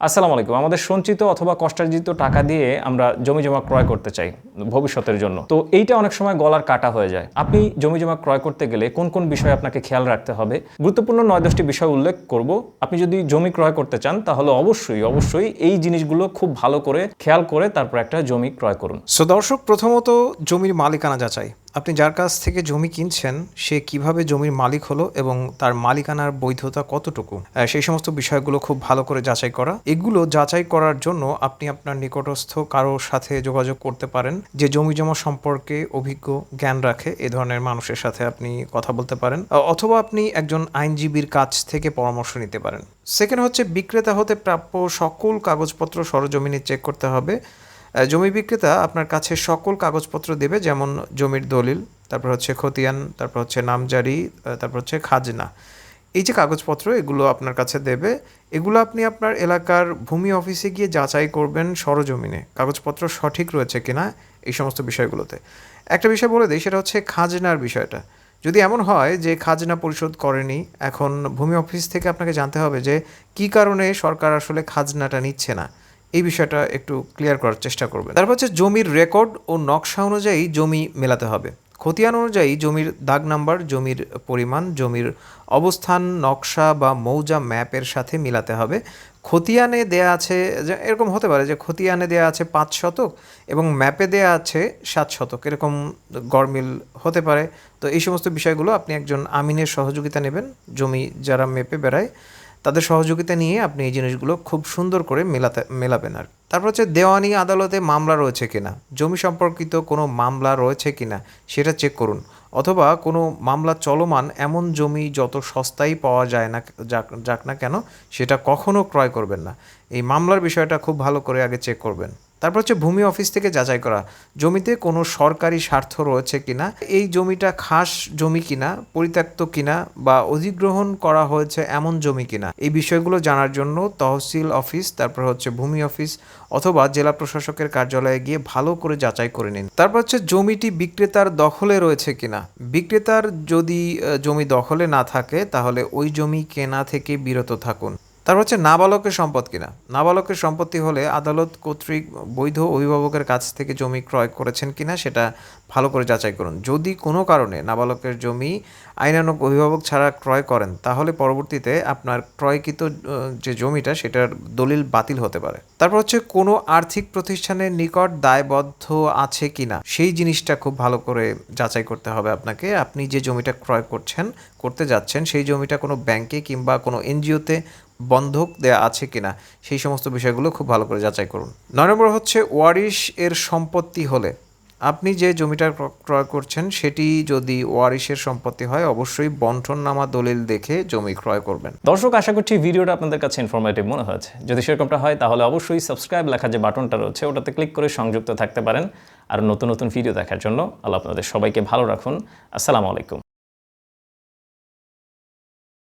আসসালামু আলাইকুম। আমাদের সঞ্চিত অথবা কষ্টার্জিত টাকা দিয়ে আমরা জমি জমা ক্রয় করতে চাই ভবিষ্যতের জন্য। তো এইটা অনেক সময় গলার কাটা হয়ে যায়। আপনি জমি জমা ক্রয় করতে গেলে কোন কোন বিষয়ে আপনাকে খেয়াল রাখতে হবে? গুরুত্বপূর্ণ নয় দশটি বিষয় উল্লেখ করব। আপনি যদি জমি ক্রয় করতে চান, তাহলে অবশ্যই অবশ্যই এই জিনিসগুলো খুব ভালো করে খেয়াল করে তারপর একটা জমি ক্রয় করুন। সো দর্শক, প্রথমত জমির মালিকানা যাচাই। আপনি যার কাছ থেকে জমি কিনছেন, সে কীভাবে জমির মালিক হলো এবং তার মালিকানার বৈধতা কতটুকু? সেই সমস্ত বিষয়গুলো খুব ভালো করে যাচাই করা। এগুলো যাচাই করার জন্য আপনি আপনার নিকটস্থ কারোর সাথে যোগাযোগ করতে পারেন, যে জমি জমা সম্পর্কে অভিজ্ঞ জ্ঞান রাখে, এ ধরনের মানুষের সাথে আপনি কথা বলতে পারেন অথবা আপনি একজন আইনজীবীর কাছ থেকে পরামর্শ নিতে পারেন। সেকেন্ড হচ্ছে, বিক্রেতা হতে প্রাপ্য সকল কাগজপত্র সরজমিনে চেক করতে হবে। জমি বিক্রেতা আপনার কাছে সকল কাগজপত্র দেবে, যেমন জমির দলিল, তারপর হচ্ছে খতিয়ান, তারপর হচ্ছে নামজারি তারপর হচ্ছে খাজনা। এই যে কাগজপত্র, এগুলো আপনার কাছে দেবে। এগুলো আপনি আপনার এলাকার ভূমি অফিসে গিয়ে যাচাই করবেন সরজমিনে, কাগজপত্র সঠিক রয়েছে কিনা এই সমস্ত বিষয়গুলোতে। একটা বিষয় বলে দিই, সেটা হচ্ছে খাজনার বিষয়টা। যদি এমন হয় যে খাজনা পরিশোধ করেনি, এখন ভূমি অফিস থেকে আপনাকে জানতে হবে যে কী কারণে সরকার আসলে খাজনাটা নিচ্ছে না। এই বিষয়টা একটু ক্লিয়ার করার চেষ্টা করবেন। তারপর হচ্ছে জমির রেকর্ড ও নকশা অনুযায়ী জমি মেলাতে হবে। খতিয়ান অনুযায়ী জমির দাগ নাম্বার জমির পরিমাণ, জমির অবস্থান, নকশা বা মৌজা ম্যাপের সাথে মিলাতে হবে। খতিয়ানে দেয়া আছে এরকম হতে পারে যে খতিয়ানে দেয়া আছে পাঁচ শতক এবং ম্যাপে দেয়া আছে সাত শতক। এরকম গড়মিল হতে পারে। তো এই সমস্ত বিষয়গুলো আপনি একজন আমিনের সহযোগিতা নেবেন। জমি যারা মেপে বেড়ায় তাদের সহযোগিতা নিয়ে আপনি এই জিনিসগুলো খুব সুন্দর করে মেলাতে, মেলাবেন আর। তারপর হচ্ছে দেওয়ানি আদালতে মামলা রয়েছে কিনা, জমি সম্পর্কিত কোনো মামলা রয়েছে কিনা সেটা চেক করুন, অথবা কোনো মামলা চলমান এমন জমি যত সস্তায় পাওয়া যায় না, যাক না কেন সেটা কখনও ক্রয় করবেন না। এই মামলার বিষয়টা খুব ভালো করে আগে চেক করবেন। তারপর হচ্ছে ভূমি অফিস থেকে যাচাই করা। জমিতে কোনো সরকারি স্বার্থ রয়েছে কিনা? এই জমিটা খাস জমি কিনা? পরিত্যক্ত কিনা? বা অধিগ্রহণ করা হয়েছে এমন জমি কিনা? এই বিষয়গুলো জানার জন্য তহসিল অফিস, তারপর হচ্ছে ভূমি অফিস অথবা জেলা প্রশাসকের কার্যালয়ে গিয়ে ভালো করে যাচাই করে নিন। তারপর হচ্ছে জমিটি বিক্রেতার দখলে রয়েছে কিনা? বিক্রেতার যদি জমি দখলে না থাকে, তাহলে ওই জমি কেনা থেকে বিরত থাকুন। তারপর হচ্ছে নাবালকের সম্পদ কিনা? নাবালকের সম্পত্তি হলে আদালত কর্তৃক বৈধ অভিভাবকের কাছ থেকে জমি ক্রয় করেছেন কিনা সেটা ভালো করে যাচাই করুন। যদি কোনো কারণে নাবালকের জমি আইনানুগ অভিভাবক ছাড়া ক্রয় করেন, তাহলে পরবর্তীতে আপনার ক্রয়কৃত যে জমিটা সেটার দলিল বাতিল হতে পারে। তারপর হচ্ছে কোনো আর্থিক প্রতিষ্ঠানের নিকট দায়বদ্ধ আছে কিনা, সেই জিনিসটা খুব ভালো করে যাচাই করতে হবে আপনাকে। আপনি যে জমিটা ক্রয় করছেন, করতে যাচ্ছেন, সেই জমিটা কোনো ব্যাংকে কিংবা কোনো এনজিওতে বন্ধক দেয়া আছে কিনা, সেই সমস্ত বিষয়গুলো খুব ভালো করে যাচাই করুন। নয় নম্বর হচ্ছে, ওয়ারিশ এর সম্পত্তি হলে, আপনি যে জমিটা ক্র- ক্রয় করছেন, সেটি যদি ওয়ারিশের সম্পত্তি হয়, অবশ্যই বন্টননামা দলিল দেখে জমি ক্রয় করবেন। দর্শক, আশা করছি ভিডিওটা আপনাদের কাছে ইনফরমেটিভ মনে হয়েছে। যদি সেরকমটা হয়, তাহলে অবশ্যই সাবস্ক্রাইব লেখা যে বাটনটা রয়েছে, ওটাতে ক্লিক করে সংযুক্ত থাকতে পারেন। আর নতুন নতুন ভিডিও দেখার জন্য আল্লাহ আপনাদের সবাইকে ভালো রাখুন। আসসালামু আলাইকুম।